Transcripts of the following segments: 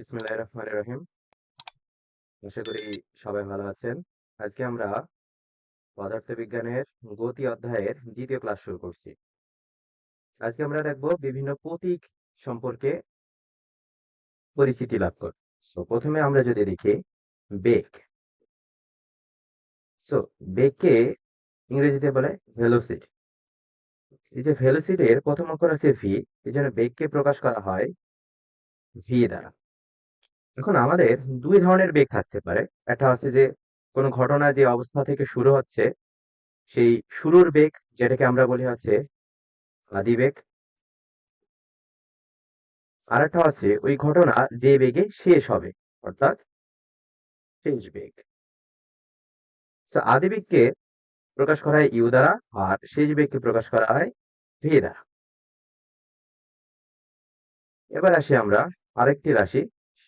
রহিম। আশা করি সবাই ভালো আছেন। আজকে আমরা পদার্থবিজ্ঞানের গতি অধ্যায়ের দ্বিতীয় ক্লাস শুরু করছি। আজকে আমরা দেখব বিভিন্ন প্রতীক সম্পর্কে পরিচিতি লাভ করব সো প্রথমে আমরা যদি দেখি বেগ। সো বেগকে ইংরেজিতে বলে ভেলোসিটি এই যে ভেলোসিটির প্রথম অক্ষর আছে ভি এই জন্য বেগকে প্রকাশ করা হয় ভি দ্বারা। এখন আমাদের দুই ধরনের বেগ থাকতে পারে। একটা হচ্ছে যে, কোনো ঘটনা যে অবস্থা থেকে শুরু হচ্ছে, সেই শুরুর বেগ, যেটাকে আমরা বলি হচ্ছে আদি বেগ। আর একটা আছে ওই ঘটনা যে বেগে শেষ হবে, অর্থাৎ শেষ বেগ। তো আদি বেগকে প্রকাশ করা হয় ইউ দ্বারা, আর শেষ বেগকে প্রকাশ করা হয় ভি দ্বারা। এবার আসি আমরা আরেকটি রাশি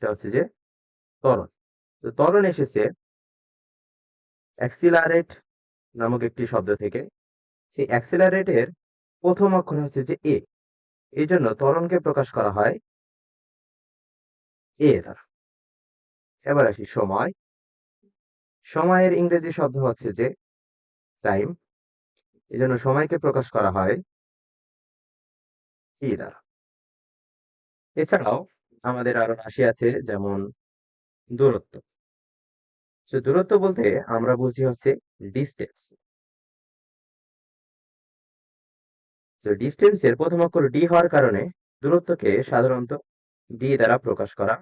সেটা হচ্ছে যে ত্বরণ। তো ত্বরণ এসেছে অ্যাক্সিলারেট নামক একটি শব্দ থেকে। সেই অ্যাক্সিলারেটের প্রথম অক্ষর হচ্ছে যে এ। এই জন্য ত্বরণকে প্রকাশ করা হয় এ দ্বারা। এবার আসি সময়। সময়ের ইংরেজি শব্দ হচ্ছে যে টাইম এই জন্য সময়কে প্রকাশ করা হয় ই দ্বারা। এছাড়াও আমাদের আরও রাশি আছে, যেমন দূরত্ব। তো দূরত্ব বলতে আমরা বুঝি হচ্ছে ডিস্টেন্স তো ডিস্টেন্সের প্রথম অক্ষর ডি হওয়ার কারণে দূরত্বকে সাধারণত ডি দ্বারা প্রকাশ করা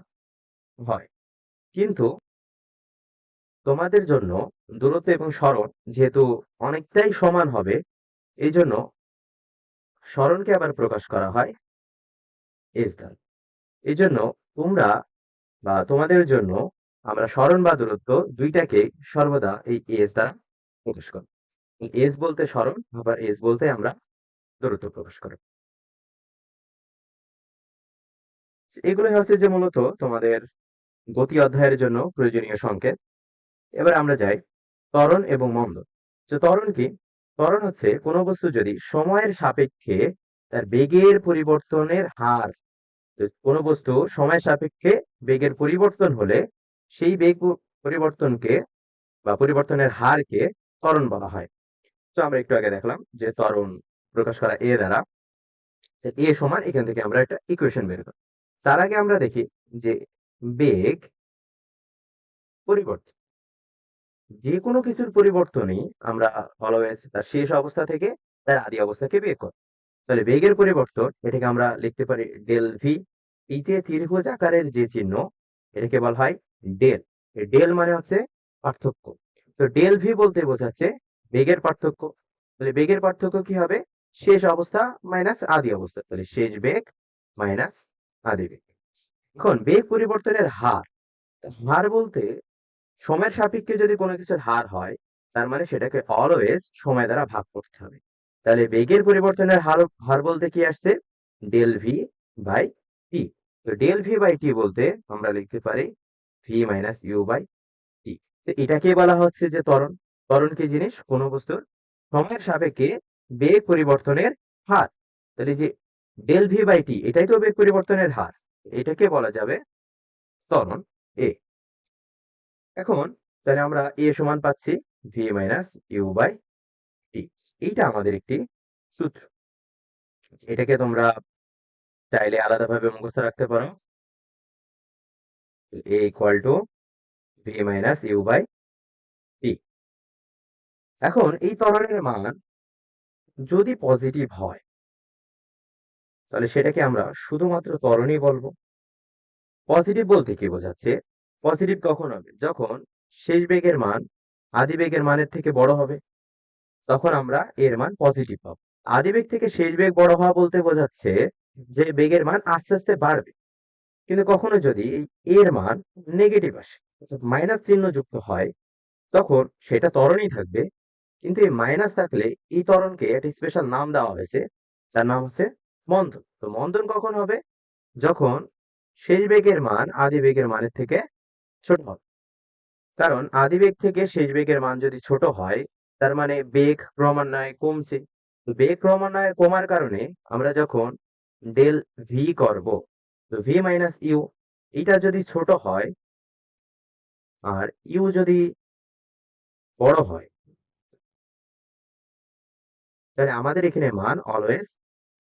হয়। কিন্তু তোমাদের জন্য দূরত্ব এবং স্মরণ যেহেতু অনেকটাই সমান হবে, এই জন্য স্মরণকে আবার প্রকাশ করা হয় এস দ্বারা। এই জন্য তোমরা বা তোমাদের জন্য আমরা স্মরণ বা দূরত্ব দুইটাকে সর্বদা এই এস দ্বারা প্রকাশ করি এস বলতে সরণ আবার এস বলতে আমরা দূরত্ব প্রকাশ করি এগুলো হচ্ছে যে মূলত তোমাদের গতি অধ্যায়ের জন্য প্রয়োজনীয় সংকেত। এবার আমরা যাই ত্বরণ এবং মন্দ। তো ত্বরণ কি? ত্বরণ হচ্ছে কোনো বস্তু যদি সময়ের সাপেক্ষে তার বেগের পরিবর্তনের হার কোনো বস্তু সময় সাপেক্ষে বেগের পরিবর্তন হলে সেই বেগ পরিবর্তনকে বা পরিবর্তনের হারকে ত্বরণ বলা হয়। তো আমরা একটু আগে দেখলাম যে ত্বরণ প্রকাশ করা এ দ্বারা এ সমান এখান থেকে আমরা একটা ইকুয়েশন বের করি। তার আগে আমরা দেখি যে বেগ পরিবর্তন, যে কোনো কিছুর পরিবর্তনই আমরা অলওয়েজ তার শেষ অবস্থা থেকে তার আদি অবস্থাকে বের করি। তাহলে বেগের পরিবর্তন, এটাকে আমরা লিখতে পারি ডেল ভি এই যে ত্রিভুজ আকারের যে চিহ্ন, এটাকে বলা হয় ডেল ডেল মানে হচ্ছে পার্থক্য। তো ডেল ভি বলতে বোঝাচ্ছে বেগের পার্থক্য। তাহলে বেগের পার্থক্য কি হবে? শেষ অবস্থা মাইনাস আদি অবস্থা। তাহলে শেষ বেগ মাইনাস আদি বেগ। এখন বেগ পরিবর্তনের হার। হার বলতে সময়ের সাপেক্ষে যদি কোনো কিছুর হার হয়, তার মানে সেটাকে অলওয়েজ সময় দ্বারা ভাগ করতে হবে। তাহলে বেগের পরিবর্তনের হার হার বলতে কি আসছে? ডেল ভি বাই টি তো ডেল ভি বাই টি বলতে আমরা লিখতে পারি V minus U by T তো এটাকে বলা হচ্ছে যে ত্বরণ। ত্বরণ কি জিনিস? কোনো বস্তুর সময়ের সাপেক্ষে বেগ পরিবর্তনের হার। তাহলে যে ডেল ভি বাই টি এটাই তো বেগ পরিবর্তনের হার। এটাকে বলা যাবে ত্বরণ এ এখন তাহলে আমরা এ সমান পাচ্ছি V minus U by T এইটা আমাদের একটি সূত্র। এটাকে তোমরা চাইলে আলাদাভাবে মুখস্থ রাখতে পারো। A equal to V minus U by T এখন এই ত্বরণের মান যদি পজিটিভ হয়, তাহলে সেটাকে আমরা শুধুমাত্র তরণই বলব। পজিটিভ বলতে কি বোঝাচ্ছে? পজিটিভ কখন হবে? যখন শেষ বেগের মান আদি বেগের মানের থেকে বড় হবে, তখন আমরা এর মান পজিটিভ পাবো। আদি বেগ থেকে শেষ বেগ বড় হওয়া বলতে বোঝাচ্ছে যে বেগের মান আস্তে আস্তে বাড়বে। কিন্তু কখনো যদি এর মান নেগেটিভ আসে মাইনাস চিহ্ন যুক্ত হয়, তখন সেটা ত্বরণই থাকবে। কিন্তু এই মাইনাস থাকলে এই ত্বরণকে একটা স্পেশাল নাম দেওয়া হয়েছে তার নাম হচ্ছে মন্দন। তো মন্দন কখন হবে? যখন শেষ বেগের মান আদি বেগের মানের থেকে ছোট হবে। কারণ আদি বেগ থেকে শেষ বেগের মান যদি ছোট হয়, তার মানে বেগ ক্রমান্বয়ে কমছে। বেগ ক্রমান্বয়ে কমার কারণে আমরা যখন ডেল ভি করব। তো ভি মাইনাস ইউ এটা যদি ছোট হয়, আর ইউ যদি বড় হয়, তাহলে আমাদের এখানে মান অলওয়েজ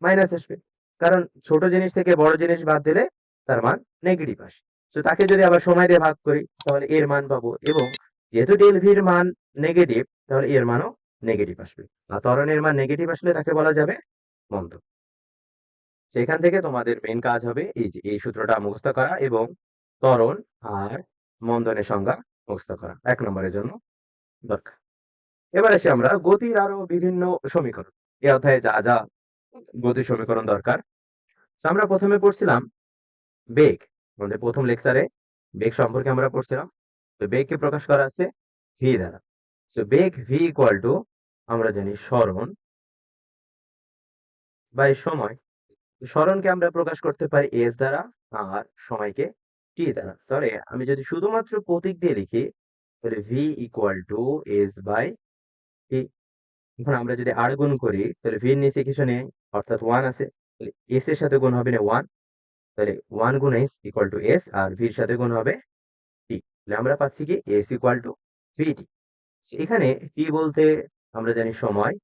মাইনাস আসবে। কারণ ছোট জিনিস থেকে বড় জিনিস বাদ দিলে তার মান নেগেটিভ আসে। তো তাকে যদি আবার সময় দিয়ে ভাগ করি, তাহলে এর মান পাবো। এবং যেহেতু ডেল ভির মান নেগেটিভ তাহলে এর মানও নেগেটিভ আসবে। আর ত্বরণের মান নেগেটিভ আসলে তাকে বলা যাবে মন্দ। সেখান থেকে তোমাদের মেন কাজ হবে এই যে, এই সূত্রটা মুখস্থ করা এবং ত্বরণ আর মন্দনের সংজ্ঞা মুখস্থ করা। এক নম্বরের জন্য দরকার। এবার এসে আমরা গতির আরও বিভিন্ন সমীকরণ। এ অধ্যায়ে যা যা গতির সমীকরণ দরকার। আমরা প্রথমে পড়ছিলাম বেগ। আমাদের প্রথম লেকচারে বেগ সম্পর্কে আমরা পড়ছিলাম। তো বেগকে প্রকাশ করা আছে ভি দ্বারা। তো বেগ ভি ইকুয়াল টু আমরা জানি স্মরণ বাই সময় স্মরণকে আমরা প্রকাশ করতে পারি এস দ্বারা আর সময়কে টি দ্বারা। তাহলে আমি যদি শুধুমাত্র প্রতীক দিয়ে লিখি, তাহলে V equal to S by T এখন আমরা যদি আর গুণ করি, তাহলে ভি এর নিচে কিছু নেই, অর্থাৎ ওয়ান আছে। এস এর সাথে গুণ হবে না ওয়ান তাহলে ওয়ান গুণ এস ইকুয়াল টু এস আর ভির সাথে গুণ হবে টি তাহলে আমরা পাচ্ছি কি? এস ইকুয়াল টু ভিটি এখানে টি বলতে আমরা জানি সময়,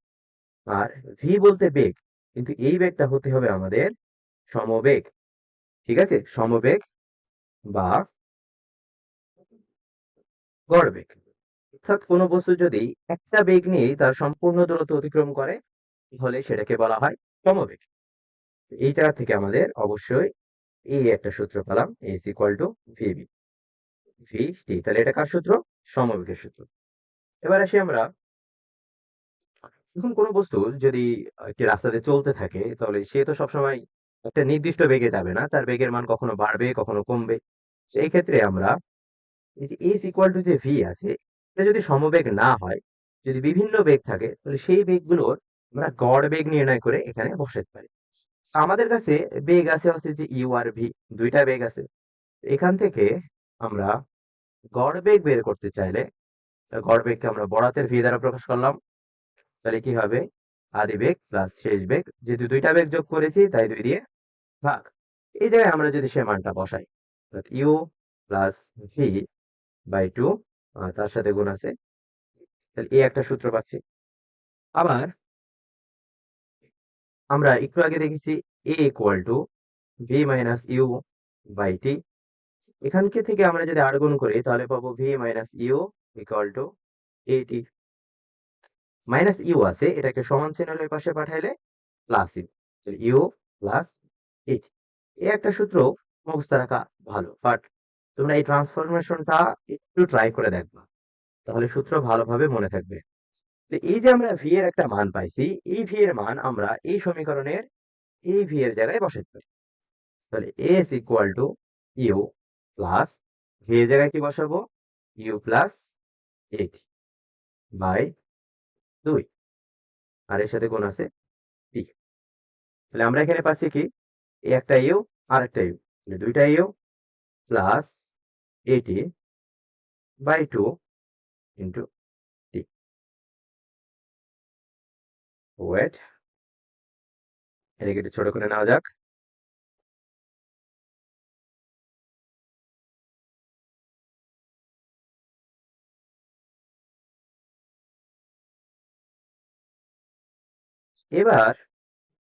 আর ভি বলতে বেগ। কিন্তু এই বেগটা হতে হবে আমাদের সমবেগ। ঠিক আছে? সমবেগ বা গড় বেগ। অর্থাৎ কোনো বস্তু যদি একটা বেগ নিয়ে তার সম্পূর্ণ দূরত্ব অতিক্রম করে, তাহলে সেটাকে বলা হয় সমবেগ। এই জায়গা থেকে আমাদের অবশ্যই এই একটা সূত্র পেলাম S equal to VB V তাহলে এটা কার সূত্র? সমবেগের সূত্র। এবার আসি আমরা এখন কোনো বস্তু যদি একটি রাস্তাতে চলতে থাকে, তাহলে সে তো সবসময় একটা নির্দিষ্ট বেগে যাবে না। তার বেগের মান কখনো বাড়বে, কখনো কমবে। সেই ক্ষেত্রে আমরা এই যে এস ইকুয়াল টু যে ভি আছে, এটা যদি সমবেগ না হয়, যদি বিভিন্ন বেগ থাকে, তাহলে সেই বেগগুলোর আমরা গড় বেগ নির্ণয় করে এখানে বসাতে পারি। আমাদের কাছে বেগ আছে হচ্ছে যে ইউ আর ভি দুইটা বেগ আছে। এখান থেকে আমরা গড় বেগ বের করতে চাইলে, গড় বেগকে আমরা বড়াতের ভি দ্বারা প্রকাশ করলাম। তাহলে কি হবে? আদি বেগ প্লাস শেষ বেগ, যেহেতু দুইটা বেগ যোগ করেছি, তাই দুই দিয়ে ভাগ। এই জায়গায় আমরা যদি সে মানটা বসাই U plus V by two তার সাথে গুণ আছে। তাহলে এই একটা সূত্র পাচ্ছি। আবার আমরা একটু আগে দেখেছি A equal to V minus U by T এখানকে থেকে আমরা যদি আর গুণ করি, তাহলে পাবো V minus U equal to A T minus U আছে, এটাকে সমান চিহ্নের পাশে পাঠাইলে plus U. U plus AT এই একটা সূত্র মুখস্থ রাখা ভালো বাট তোমরা এই ট্রান্সফরমেশনটা একটু ট্রাই করে দেখবা, তাহলে সূত্র ভালোভাবে মনে থাকবে। এই যে আমরা ভি এর একটা মান পাইছি, এই ভি এর মান আমরা এই সমীকরণের এই ভি এর জায়গায় বসাতে পারি তাহলে S equal to U plus V এর জায়গায় কি বসাবো? ইউ প্লাস এইট বাই দুই। আর এর সাথে কোন আছে পি তাহলে আমরা এখানে পাচ্ছি কি? এই একটা ইউ আর একটা ইউ দুইটা U plus AT by two into T wait এদিকে একটু ছোট করে নেওয়া যাক। এবার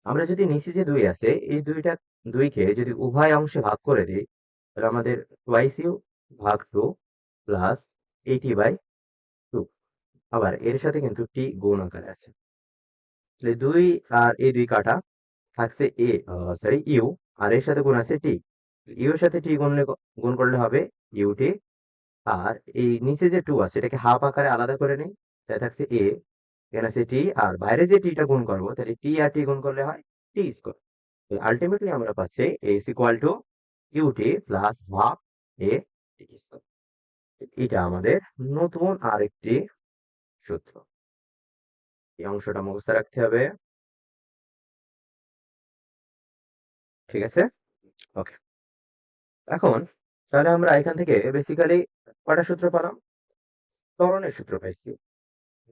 আমরা যদি নিচে যে দুই আছে, এই দুইটা দুইকে যদি উভয় অংশে ভাগ করে দিই, তাহলে আমাদের টুয়াইস ইউ ভাগ two plus AT by two আবার এর সাথে কিন্তু টি গুণ আকারে আছে। তাহলে দুই আর এই দুই কাটা থাকছে এ সরি ইউ আর এর সাথে গুণ আছে টি ইউ এর সাথে টি গুণলে গুণ করলে হবে ইউটি আর এই নিচে যে টু আছে, এটাকে হাফ আকারে আলাদা করে নেই তাই থাকছে এ এখানে আছে টি আর বাইরে যে টিটা গুণ করব, তাহলে টি আর টি গুণ করলে হয় টি স্কোয়ার আলটিমেটলি আমরা পাচ্ছি S equal to UT plus half A T square এটা আমাদের নতুন আরেকটি সূত্র। এই অংশটা মুখস্থ রাখতে হবে। ঠিক আছে? ওকে এখন তাহলে আমরা এখান থেকে বেসিক্যালি কটা সূত্র পেলাম? ত্বরণের সূত্র পাইছি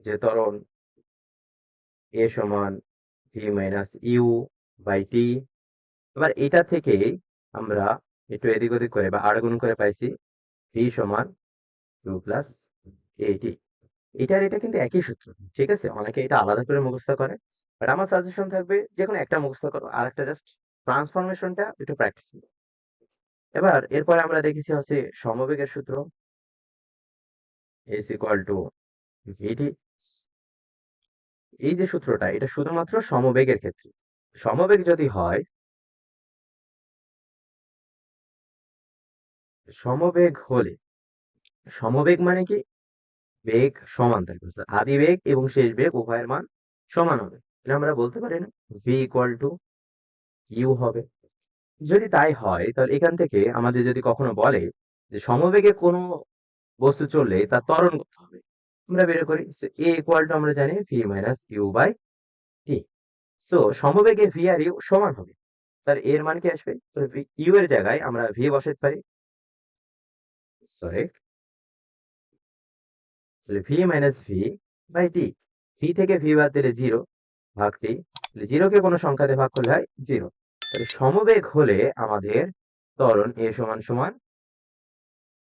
যে ত্বরণ এ সমান V minus U by T এবার এটা থেকে আমরা একটু এদিক ওদিক করে বা আট গুণ করে পাইছি ভি সমান টু প্লাস এইটি এটার এটা কিন্তু একই সূত্র, ঠিক আছে? অনেকে এটা আলাদা করে মুখস্থ করে। বাট আমার সাজেশন থাকবে যে কোনো একটা মুখস্থ করো, আর একটা জাস্ট ট্রান্সফরমেশনটা একটু প্র্যাকটিস এবার এরপরে আমরা দেখেছি হচ্ছে সমবেগের সূত্র। Is equal to vt এই যে সূত্রটা, এটা শুধুমাত্র সমবেগের ক্ষেত্রে। সমবেগ যদি হয়, সমবেগ হলে, সমবেগ মানে কি? বেগ সমান থাকবে আদি বেগ এবং শেষ বেগ উভয়ের মান সমান হবে। এটা আমরা বলতে পারি না। ভি ইকুয়াল টু ইউ হবে। যদি তাই হয়, তাহলে এখান থেকে আমাদের যদি কখনো বলে যে সমবেগে কোনো বস্তু চললে তার ত্বরণ কত হবে? আমরা বের করি। এ ইকুয়াল টু আমরা জানি V minus U by T so সমবেগে ভি আর ইউ সমান হবে। তাহলে এর মান কি আসবে? তো ইউ এর জায়গায় আমরা ভি বসাতে পারি। Sorry V minus V by T V থেকে ভি বাদ দিলে জিরো ভাগ টি জিরোকে কোনো সংখ্যাতে ভাগ করলে হয় জিরো তাহলে সমবেগ হলে আমাদের ত্বরণ এ সমান সমান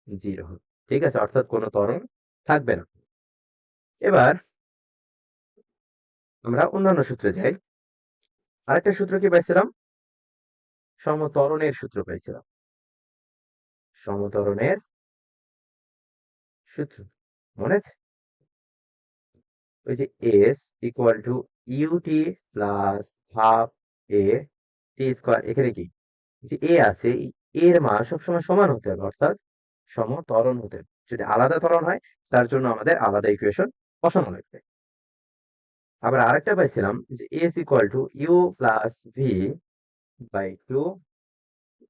জিরো ঠিক আছে? অর্থাৎ কোনো ত্বরণ থাকবে না। এবার আমরা অন্যান্য সূত্রে যাই। আরেকটা সূত্র কি পাইছিলাম? সমতরণের সূত্র পাইছিলাম। সমতরণের সূত্র। মনে আছে? ওই যে S equal to UT plus half A T square এখানে কি? যে এ আছে এর মান সবসময় সমান হতে হবে, অর্থাৎ সমতরণ হতে হবে। যদি আলাদা ত্বরণ হয়, তার জন্য আমাদের আলাদা ইকুয়েশন বসানো লাগবে আবার আরেকটা পাইছিলাম যে S equal to U plus V by two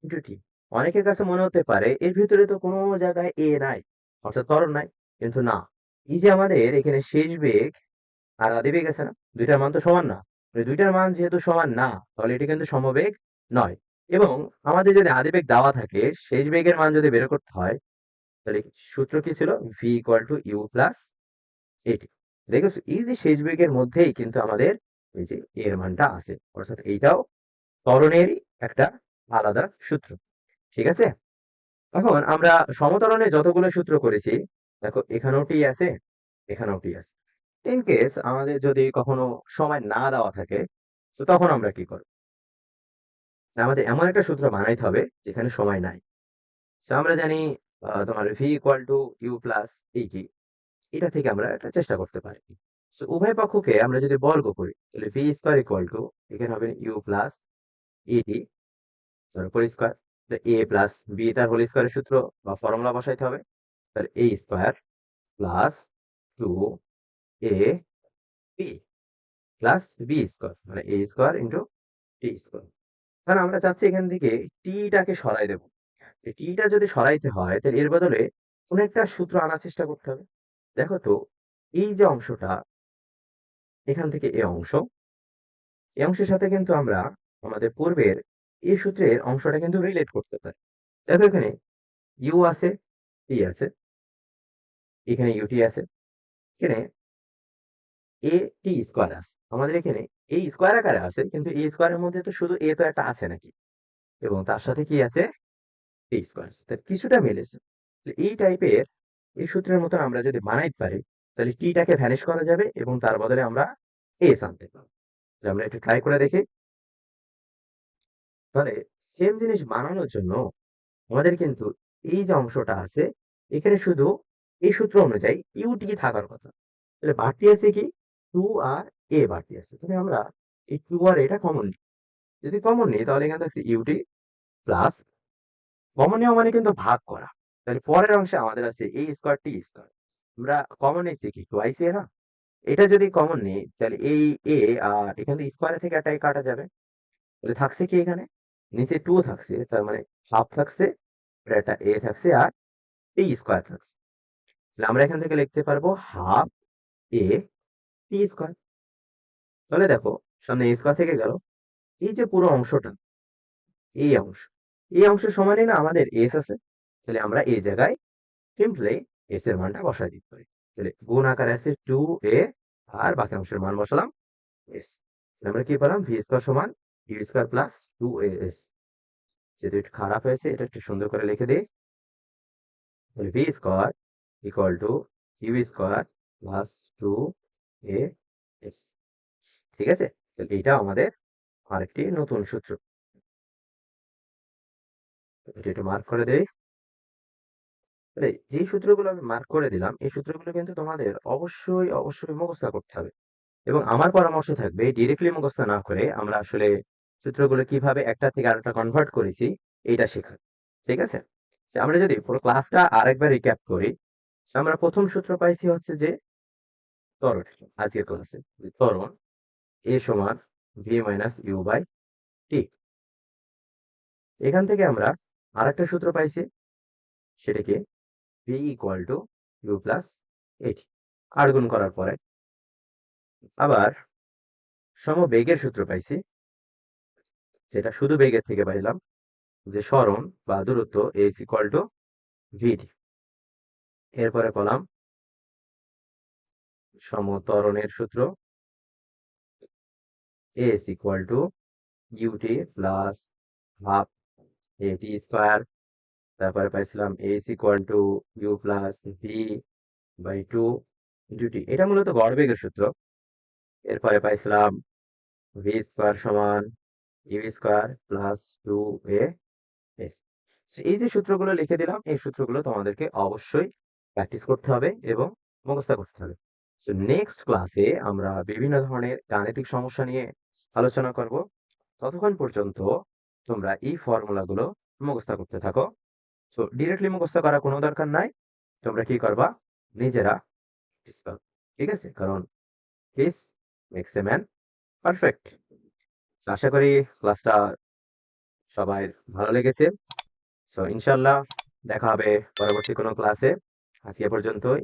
into T অনেকের কাছে মনে হতে পারে এর ভিতরে তো কোনো জায়গায় এ নাই, অর্থাৎ ত্বরণ নাই, কিন্তু না। এই যে আমাদের এখানে শেষ বেগ আর আদি বেগ আছে না, দুইটার মান তো সমান না। দুইটার মান যেহেতু সমান না, তাহলে এটি কিন্তু সমবেগ নয়। এবং আমাদের যদি আদি বেগ দেওয়া থাকে, শেষ বেগের মান যদি বের করতে হয়, তাহলে সূত্র কি ছিল? V equal to U plus AT. দেখেছ, এই যে শেষ বেগের মধ্যেই কিন্তু আমাদের এই যে এর মানটা আছে, অর্থাৎ এইটাও ত্বরণেরই একটা আলাদা সূত্র। ঠিক আছে? এখন আমরা সমতরণে যতগুলো সূত্র করেছি, দেখো, এখানেও টি আছে, এখানেও টি আছে। ইন কেস আমাদের যদি কখনো সময় না দেওয়া থাকে, তো তখন আমরা কি করব? আমাদের এমন একটা সূত্র বানাইতে হবে, যেখানে সময় নাই। তো আমরা জানি তোমার V equal to U plus AT এটা থেকে আমরা একটা চেষ্টা করতে পারি। তো উভয় পক্ষকে আমরা যদি বর্গ করি, তাহলে ভি স্কোয়ার ইকুয়াল টু এখানে হবে ইউ প্লাস ইটি তারপর স্কোয়ার এ প্লাস বি তার হোল স্কোয়ারের সূত্র বা ফর্মুলা বসাইতে হবে। তাহলে A square plus two A B plus B square মানে A square into T square কারণ আমরা চাচ্ছি এখান থেকে টিটাকে সরাই দেব। টিটা যদি সরাইতে হয়, তাহলে এর বদলে কোন একটা সূত্র আনার চেষ্টা করতে হবে। দেখো তো, এই যে অংশটা, এখান থেকে এ অংশ এই অংশের সাথে কিন্তু আমরা আমাদের পূর্বের এই সূত্রের অংশটা কিন্তু রিলেট করতে পারি। দেখো এখানে ইউ আছে টি আছে, এখানে ইউটি আছে, এখানে এ টি স্কোয়ার আছে। আমাদের এখানে এই স্কোয়ার আকারে আছে, কিন্তু এই স্কোয়ারের মধ্যে তো শুধু এ তো একটা আছে নাকি? এবং তার সাথে কি আছে? টি স্কোয়ার কিছুটা মিলেছে। এই টাইপের এই সূত্রের মতন আমরা যদি বানাইতে পারি, তাহলে টিটাকে ভ্যানিশ করা যাবে এবং তার বদলে আমরা এস আনতে পারব। আমরা একটু ট্রাই করে দেখি। তাহলে সেম জিনিস বানানোর জন্য আমাদের কিন্তু এই যে অংশটা আছে, এখানে শুধু এই সূত্র অনুযায়ী ইউটি থাকার কথা। তাহলে বাড়তি আছে কি? টু আর এ বাড়তি আছে। তাহলে আমরা এই টু আর এটা কমন নিই। যদি কমন নিই, তাহলে এখানে থাকছে ইউটি প্লাস কমন নেওয়া মানে কিন্তু ভাগ করা। তাহলে পরের অংশে আমাদের আছে এ স্কোয়ার টি স্কোয়ার আমরা কমন নিচ্ছি কি? টুয়াইস এ না? এটা যদি কমন নেই, তাহলে এই এ আর এখানে স্কোয়ার থেকে একটা কাটা যাবে। তাহলে থাকছে কি এখানে? নিচে টু থাকছে, তার মানে হাফ থাকছে একটা এ থাকছে আর এই স্কোয়ার থাকছে। তাহলে আমরা এখান থেকে লিখতে পারব হাফ এ টি স্কোয়ার তাহলে দেখো, সামনে এ স্কোয়ার থেকে গেল। এই যে পুরো অংশটা, এই অংশ, এই অংশের সমানই না আমাদের এস আছে। তাহলে আমরা এই জায়গায় সিম্পলি এস এর মানটা বসাই দিতে পারি তাহলে গুণ আকারে আছে টু এ আর বাকি অংশের মান বসালাম এস আমরা কি পেলাম? ভি স্কোয়ার সমান U square plus two A S যেহেতু একটু খারাপ হয়েছে, এটা একটু সুন্দর করে লিখে দিই। তাহলে V square equal to U square plus two A S ঠিক আছে? তাহলে এইটা আমাদের আরেকটি নতুন সূত্র। এটা একটু মার্ক করে দেই। তাহলে যে সূত্রগুলো আমি মার্ক করে দিলাম, এই সূত্রগুলো কিন্তু তোমাদের অবশ্যই অবশ্যই মুখস্থ করতে হবে। এবং আমার পরামর্শ থাকবে ডিরেক্টলি মুখস্থ না করে আমরা আসলে সূত্রগুলো কীভাবে একটা থেকে আরেকটা কনভার্ট করেছি, এইটা শেখা ঠিক আছে? আমরা যদি পুরো ক্লাসটা আরেকবার রিক্যাপ করি আমরা প্রথম সূত্র পাইছি হচ্ছে যে ত্বরণ, আজকের ক্লাসে যে ত্বরণ, এ সমান V minus U by T এখান থেকে আমরা আরেকটা সূত্র পাইছি, সেটাকে V equal to U plus eight আর গুণ করার পরে আবার সমবেগের সূত্র পাইছি, যেটা শুধু বেগের থেকে পাইলাম, যে সরণ বা দূরত্ব এস ইকুয়াল টু ভিডি এরপরে পেলাম সমতরণের সূত্র S equal to U T plus half A T square তারপরে পাইছিলাম S equal to U plus V by two into T এটা মূলত গড় বেগের সূত্র। এরপরে পাইছিলাম ভি স্কোয়ার সমান U square plus two A S এই যে সূত্রগুলো লিখে দিলাম, এই সূত্রগুলো তোমাদেরকে অবশ্যই প্র্যাকটিস করতে হবে এবং মুখস্থ করতে হবে। সো নেক্সট ক্লাসে আমরা বিভিন্ন ধরনের গাণিতিক সমস্যা নিয়ে আলোচনা করব। ততক্ষণ পর্যন্ত তোমরা এই ফর্মুলাগুলো মুখস্থ করতে থাকো। সো ডিরেক্টলি মুখস্থ করার কোনো দরকার নাই। তোমরা কি করবা? নিজেরা ঠিক আছে? কারণ this makes a man perfect আশা করি ক্লাসটা সবাই ভালো লেগেছে। সো ইনশাল্লাহ দেখা হবে পরবর্তী কোনো ক্লাসে আজকে পর্যন্তই।